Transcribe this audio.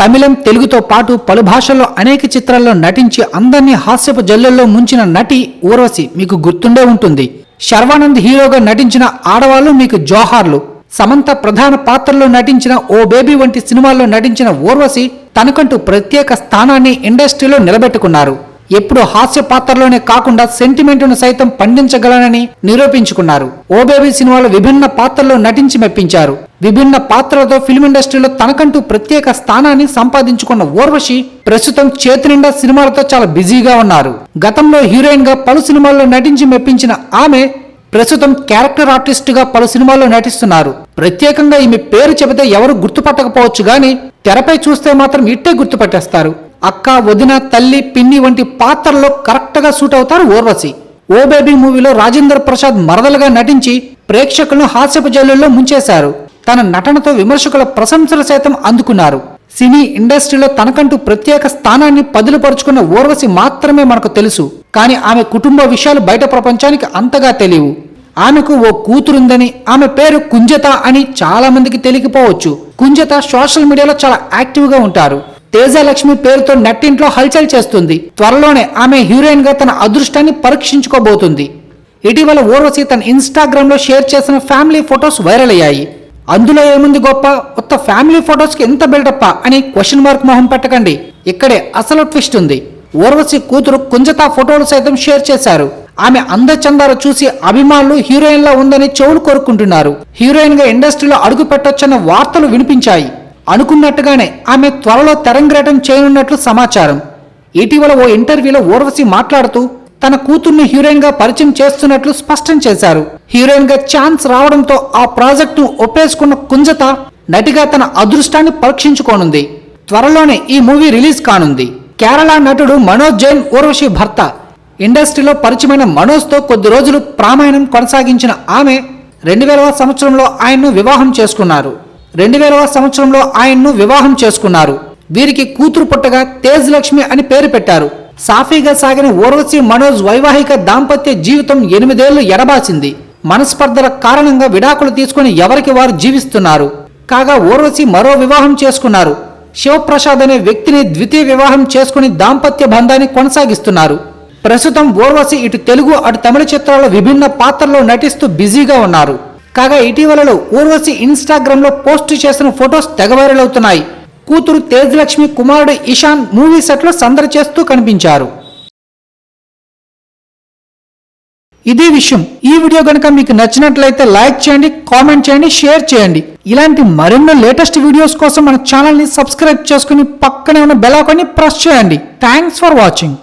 తమిళం తెలుగుతో పాటు పలు భాషల్లో అనేక చిత్రాల్లో నటించి అందరినీ హాస్యపు జల్లెల్లో ముంచిన నటి ఊర్వశి మీకు గుర్తుండే ఉంటుంది. శర్వానంద్ హీరోగా నటించిన ఆడవాళ్ళు మీకు జోహార్లు. సమంత ప్రధాన పాత్రలో నటించిన ఓ బేబీ వంటి సినిమాల్లో నటించిన ఊర్వశి తనకంటూ ప్రత్యేక స్థానాన్ని ఇండస్ట్రీలో నిలబెట్టుకున్నారు. ఎప్పుడు హాస్య పాత్రలోనే కాకుండా సెంటిమెంటును సైతం పండించగలనని నిరూపించుకున్నారు. ఓ బేబీ సినిమాలో విభిన్న పాత్రల్లో నటించి మెప్పించారు. విభిన్న పాత్రలతో ఫిల్మ్ ఇండస్ట్రీలో తనకంటూ ప్రత్యేక స్థానాన్ని సంపాదించుకున్న ఊర్వశి ప్రస్తుతం చేతి నిండా సినిమాలతో చాలా బిజీగా ఉన్నారు. గతంలో హీరోయిన్గా పలు సినిమాల్లో నటించి మెప్పించిన ఆమె ప్రస్తుతం క్యారెక్టర్ ఆర్టిస్ట్గా పలు సినిమాల్లో నటిస్తున్నారు. ప్రత్యేకంగా ఈమె పేరు చెబితే ఎవరు గుర్తుపట్టకపోవచ్చు గాని తెరపై చూస్తే మాత్రం ఇట్టే గుర్తుపట్టేస్తారు. అక్క వదిన తల్లి పిన్ని వంటి పాత్రల్లో కరెక్ట్గా సూట్ అవుతారు ఊర్వశి. ఓ బేబీ మూవీలో రాజేంద్ర ప్రసాద్ మరదలుగా నటించి ప్రేక్షకులను హాస్యపు జైలుల్లో ముంచేశారు. తన నటనతో విమర్శకుల ప్రశంసలు సైతం అందుకున్నారు. సినీ ఇండస్ట్రీలో తనకంటూ ప్రత్యేక స్థానాన్ని పదులుపరుచుకున్న ఊర్వశి మాత్రమే మనకు తెలుసు. కానీ ఆమె కుటుంబ విషయాలు బయట ప్రపంచానికి అంతగా తెలియవు. ఆమెకు ఓ కూతురుందని ఆమె పేరు కుంజత అని చాలా మందికి తెలియకపోవచ్చు. కుంజత సోషల్ మీడియాలో చాలా యాక్టివ్గా ఉంటారు. తేజలక్ష్మి పేరుతో నట్టింట్లో హల్చల్ చేస్తుంది. త్వరలోనే ఆమె హీరోయిన్గా తన అదృష్టాన్ని పరీక్షించుకోబోతుంది. ఇటీవల ఊర్వశి తన ఇన్స్టాగ్రామ్లో షేర్ చేసిన ఫ్యామిలీ ఫొటోస్ వైరల్ అయ్యాయి. అందులో ఏముంది గొప్ప? కొత్త ఫ్యామిలీ ఫొటోస్కి ఎంత బిల్డప్ప అని క్వశ్చన్ మార్క్ మొహం పెట్టకండి. ఇక్కడే అసలు ట్విస్ట్ ఉంది. ఊర్వశి కూతురు కుంజత ఫోటోలు సైతం షేర్ చేశారు. ఆమె అందచందాలు చూసి అభిమానులు హీరోయిన్ లా ఉందని చెవులు కోరుకుంటున్నారు హీరోయిన్గా ఇండస్ట్రీలో అడుగు పెట్టొచ్చన్న వార్తలు వినిపించాయి. అనుకున్నట్టుగానే ఆమె త్వరలో తెరంగేటం చేయనున్నట్లు సమాచారం. ఇటీవల ఓ ఇంటర్వ్యూలో ఊర్వశి మాట్లాడుతూ తన కూతుర్ని హీరోయిన్గా పరిచయం చేస్తున్నట్లు స్పష్టం చేశారు. హీరోయిన్గా ఛాన్స్ రావడంతో ఆ ప్రాజెక్టు ఒప్పేసుకున్న కుంజత నటిగా తన అదృష్టాన్ని పరీక్షించుకోనుంది. త్వరలోనే ఈ మూవీ రిలీజ్ కానుంది. కేరళ నటుడు మనోజ్ జైన్ ఊర్వశి భర్త. ఇండస్ట్రీలో పరిచయమైన మనోజ్తో కొద్ది రోజులు ప్రామాయణం కొనసాగించిన ఆమె రెండు వేలవ సంవత్సరంలో ఆయన్ను వివాహం చేసుకున్నారు. రెండు వేలవ సంవత్సరంలో ఆయన్ను వివాహం చేసుకున్నారు. వీరికి కూతురు పుట్టగా తేజ్ లక్ష్మి అని పేరు పెట్టారు. సాఫీగా సాగిన ఊర్వశి మనోజ్ వైవాహిక దాంపత్య జీవితం ఎనిమిదేళ్ళు ఎడబాసింది. మనస్పర్ధల కారణంగా విడాకులు తీసుకుని ఎవరికి వారు జీవిస్తున్నారు? కాగా ఊర్వశి మరో వివాహం చేసుకున్నారు. శివప్రసాద్ అనే వ్యక్తిని ద్వితీయ వివాహం చేసుకుని దాంపత్య బంధాన్ని కొనసాగిస్తున్నారు. ప్రస్తుతం ఊర్వశి ఇటు తెలుగు అటు తమిళ చిత్రాల్లో విభిన్న పాత్రల్లో నటిస్తూ బిజీగా ఉన్నారు. కాగా ఇటీవలలో ఊర్వశి ఇన్స్టాగ్రామ్లో పోస్ట్ చేసిన ఫొటోస్ తెగ వైరల్ అవుతున్నాయి. కూతురు తేజలక్ష్మి కుమారుడు ఇషాన్ మూవీ సెట్లో సందడి చేస్తూ కనిపించారు. ఇదే విషయం. ఈ వీడియో కనుక మీకు నచ్చినట్లయితే లైక్ చేయండి కామెంట్ చేయండి షేర్ చేయండి. ఇలాంటి మరెన్నో లేటెస్ట్ వీడియోస్ కోసం మన ఛానల్ని సబ్స్క్రైబ్ చేసుకుని పక్కనే ఉన్న బెల్ ఐకాన్ని ప్రెస్ చేయండి. Thanks for watching.